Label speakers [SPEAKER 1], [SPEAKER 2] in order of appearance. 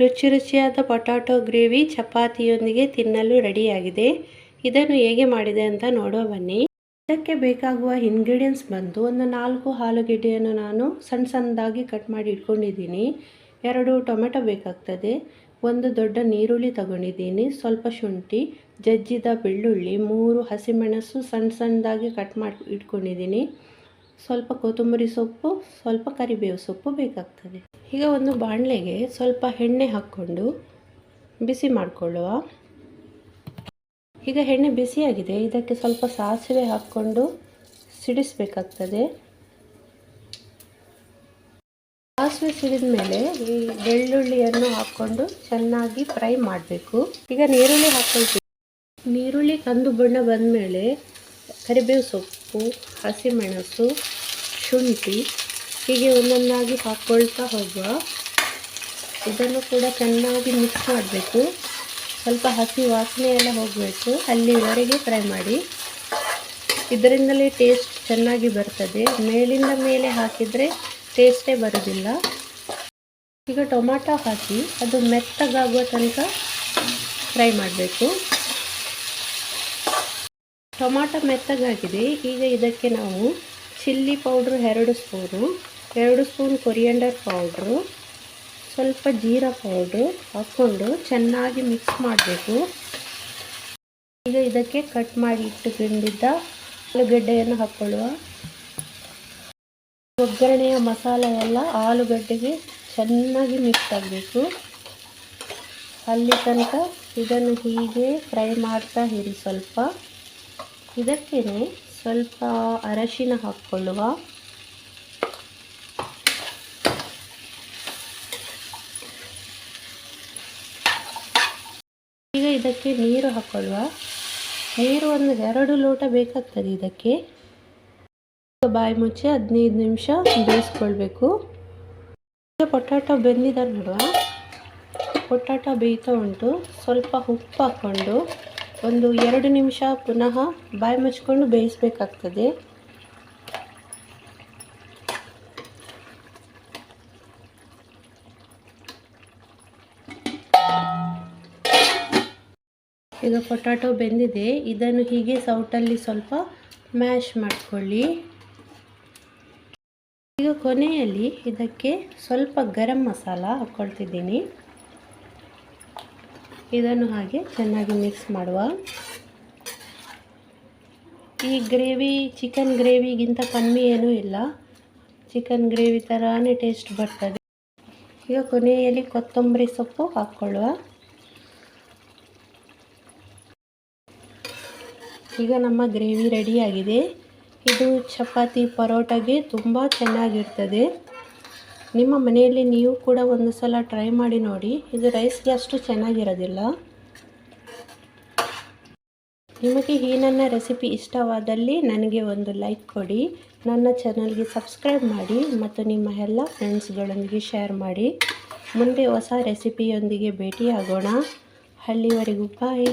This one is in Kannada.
[SPEAKER 1] ರುಚಿ ರುಚಿಯಾದ ಪೊಟ್ಯಾಟೊ ಗ್ರೇವಿ ಚಪಾತಿಯೊಂದಿಗೆ ತಿನ್ನಲು ರೆಡಿಯಾಗಿದೆ. ಇದನ್ನು ಹೇಗೆ ಮಾಡಿದೆ ಅಂತ ನೋಡೋ ಬನ್ನಿ. ಇದಕ್ಕೆ ಬೇಕಾಗುವ ಇಂಗ್ರೀಡಿಯೆಂಟ್ಸ್ ಬಂದು ಒಂದು ನಾಲ್ಕು ಆಲೂಗೆಡ್ಡೆಯನ್ನು ನಾನು ಸಣ್ಣ ಸಣ್ಣದಾಗಿ ಕಟ್ ಮಾಡಿ ಇಟ್ಕೊಂಡಿದ್ದೀನಿ. ಎರಡು ಟೊಮೆಟೊ ಬೇಕಾಗ್ತದೆ, ಒಂದು ದೊಡ್ಡ ನೀರುಳ್ಳಿ ತಗೊಂಡಿದ್ದೀನಿ, ಸ್ವಲ್ಪ ಶುಂಠಿ, ಜಜ್ಜಿದ ಬೆಳ್ಳುಳ್ಳಿ, ಮೂರು ಹಸಿಮೆಣಸು ಸಣ್ಣ ಸಣ್ಣದಾಗಿ ಕಟ್ ಮಾಡಿ ಇಟ್ಕೊಂಡಿದ್ದೀನಿ. ಸ್ವಲ್ಪ ಕೊತ್ತಂಬರಿ ಸೊಪ್ಪು, ಸ್ವಲ್ಪ ಕರಿಬೇವು ಸೊಪ್ಪು ಬೇಕಾಗ್ತದೆ. ಈಗ ಒಂದು ಬಾಣಲೆಗೆ ಸ್ವಲ್ಪ ಎಣ್ಣೆ ಹಾಕ್ಕೊಂಡು ಬಿಸಿ ಮಾಡಿಕೊಳ್ಳುವ. ಈಗ ಎಣ್ಣೆ ಬಿಸಿಯಾಗಿದೆ ಇದಕ್ಕೆ ಸ್ವಲ್ಪ ಸಾಸಿವೆ ಹಾಕ್ಕೊಂಡು ಸಿಡಿಸಬೇಕಾಗ್ತದೆ. ಸಾಸಿವೆ ಸಿಡಿದ ಮೇಲೆ ಈ ಬೆಳ್ಳುಳ್ಳಿಯನ್ನು ಹಾಕ್ಕೊಂಡು ಚೆನ್ನಾಗಿ ಫ್ರೈ ಮಾಡಬೇಕು. ಈಗ ನೀರುಳ್ಳಿ ಹಾಕ್ಕೊಳ್ತೀವಿ ನೀರುಳ್ಳಿ ಕಂದು ಬಣ್ಣ ಬಂದ ಮೇಲೆ ಕರಿಬೇವು ಸೊಪ್ಪು, ಹಸಿಮೆಣಸು, ಶುಂಠಿ ಹೀಗೆ ಒಂದೊಂದಾಗಿ ಹಾಕ್ಕೊಳ್ತಾ ಹೋಗುವ. ಇದನ್ನು ಕೂಡ ಚೆನ್ನಾಗಿ ಮಿಕ್ಸ್ ಮಾಡಬೇಕು. ಸ್ವಲ್ಪ ಹಸಿ ವಾಸನೆ ಎಲ್ಲ ಹೋಗಬೇಕು. ಅಲ್ಲಿವರೆಗೆ ಫ್ರೈ ಮಾಡಿ. ಇದರಿಂದಲೇ ಟೇಸ್ಟ್ ಚೆನ್ನಾಗಿ ಬರ್ತದೆ. ಮೇಲಿಂದ ಮೇಲೆ ಹಾಕಿದರೆ ಟೇಸ್ಟೇ ಬರೋದಿಲ್ಲ. ಈಗ ಟೊಮಾಟೊ ಹಾಕಿ ಅದು ಮೆತ್ತಗಾಗುವ ತನಕ ಫ್ರೈ ಮಾಡಬೇಕು. ಟೊಮಾಟೊ ಮೆತ್ತಗಾಗಿದೆ. ಈಗ ಇದಕ್ಕೆ ನಾವು ಚಿಲ್ಲಿ ಪೌಡ್ರ್ ಎರಡು ಸ್ಪೂನು ಎರಡು ಸ್ಪೂನ್ ಕೊರಿಯಂಡರ್ ಪೌಡ್ರು, ಸ್ವಲ್ಪ ಜೀರಾ ಪೌಡ್ರು ಹಾಕ್ಕೊಂಡು ಚೆನ್ನಾಗಿ ಮಿಕ್ಸ್ ಮಾಡಬೇಕು. ಈಗ ಇದಕ್ಕೆ ಕಟ್ ಮಾಡಿ ಇಟ್ಟುಕೊಂಡಿದ್ದ ಆಲೂಗಡ್ಡೆಯನ್ನು ಹಾಕ್ಕೊಳ್ಳುವ. ಒಗ್ಗರಣೆಯ ಮಸಾಲೆ ಎಲ್ಲ ಆಲೂಗಡ್ಡೆಗೆ ಚೆನ್ನಾಗಿ ಮಿಕ್ಸ್ ಆಗಬೇಕು. ಅಲ್ಲಿ ತನಕ ಇದನ್ನು ಹೀಗೆ ಫ್ರೈ ಮಾಡ್ತಾ ಇರಿ ಸ್ವಲ್ಪ. ಇದಕ್ಕೇ ಸ್ವಲ್ಪ ಅರಶಿನ ಹಾಕ್ಕೊಳ್ಳುವ. ಇದಕ್ಕೆ ನೀರು ಹಾಕೊಳ್ಳುವ ನೀರು ಒಂದು ಎರಡು ಲೋಟ ಬೇಕಾಗ್ತದೆ ಇದಕ್ಕೆ. ಬಾಯಿ ಮುಚ್ಚಿ ಹದಿನೈದು ನಿಮಿಷ ಬೇಯಿಸ್ಕೊಳ್ಬೇಕು. ಪೊಟ್ಯಾಟೊ ಬೆಂದಿದೆ ನೋಡುವ. ಪೊಟ್ಯಾಟೊ ಬೇಯ್ತಾ ಉಂಟು. ಸ್ವಲ್ಪ ಉಪ್ಪು ಹಾಕ್ಕೊಂಡು ಒಂದು ಎರಡು ನಿಮಿಷ ಪುನಃ ಬಾಯಿ ಮುಚ್ಕೊಂಡು ಬೇಯಿಸಬೇಕಾಗ್ತದೆ. ಈಗ ಪೊಟ್ಯಾಟೊ ಬೆಂದಿದೆ. ಇದನ್ನು ಹೀಗೆ ಸೌಟಲ್ಲಿ ಸ್ವಲ್ಪ ಮ್ಯಾಶ್ ಮಾಡಿಕೊಳ್ಳಿ. ಈಗ ಕೊನೆಯಲ್ಲಿ ಇದಕ್ಕೆ ಸ್ವಲ್ಪ ಗರಂ ಮಸಾಲ ಹಾಕ್ಕೊಳ್ತಿದ್ದೀನಿ. ಇದನ್ನು ಹಾಗೆ ಚೆನ್ನಾಗಿ ಮಿಕ್ಸ್ ಮಾಡುವ. ಈ ಗ್ರೇವಿ, ಚಿಕನ್ ಗ್ರೇವಿಗಿಂತ ಕಮ್ಮಿ ಏನೂ ಇಲ್ಲ. ಚಿಕನ್ ಗ್ರೇವಿ ಥರನೇ ಟೇಸ್ಟ್ ಬರ್ತದೆ. ಈಗ ಕೊನೆಯಲ್ಲಿ ಕೊತ್ತಂಬರಿ ಸೊಪ್ಪು ಹಾಕ್ಕೊಳ್ಳುವ. ಈಗ ನಮ್ಮ ಗ್ರೇವಿ ರೆಡಿಯಾಗಿದೆ. ಇದು ಚಪಾತಿ ಪರೋಟಾಗೆ ತುಂಬ ಚೆನ್ನಾಗಿರ್ತದೆ. ನಿಮ್ಮ ಮನೆಯಲ್ಲಿ ನೀವು ಕೂಡ ಒಂದು ಸಲ ಟ್ರೈ ಮಾಡಿ ನೋಡಿ. ಇದು ರೈಸ್ಗೆ ಅಷ್ಟು ಚೆನ್ನಾಗಿರೋದಿಲ್ಲ. ನಿಮಗೆ ಈ ನನ್ನ ರೆಸಿಪಿ ಇಷ್ಟವಾದಲ್ಲಿ ನನಗೆ ಒಂದು ಲೈಕ್ ಕೊಡಿ. ನನ್ನ ಚಾನಲ್ಗೆ ಸಬ್ಸ್ಕ್ರೈಬ್ ಮಾಡಿ ಮತ್ತು ನಿಮ್ಮ ಎಲ್ಲ ಫ್ರೆಂಡ್ಸ್ಗಳೊಂದಿಗೆ ಶೇರ್ ಮಾಡಿ. ಮುಂದೆ ಹೊಸ ರೆಸಿಪಿಯೊಂದಿಗೆ ಭೇಟಿಯಾಗೋಣ. ಅಲ್ಲಿವರೆಗೂ ಬಾಯ್.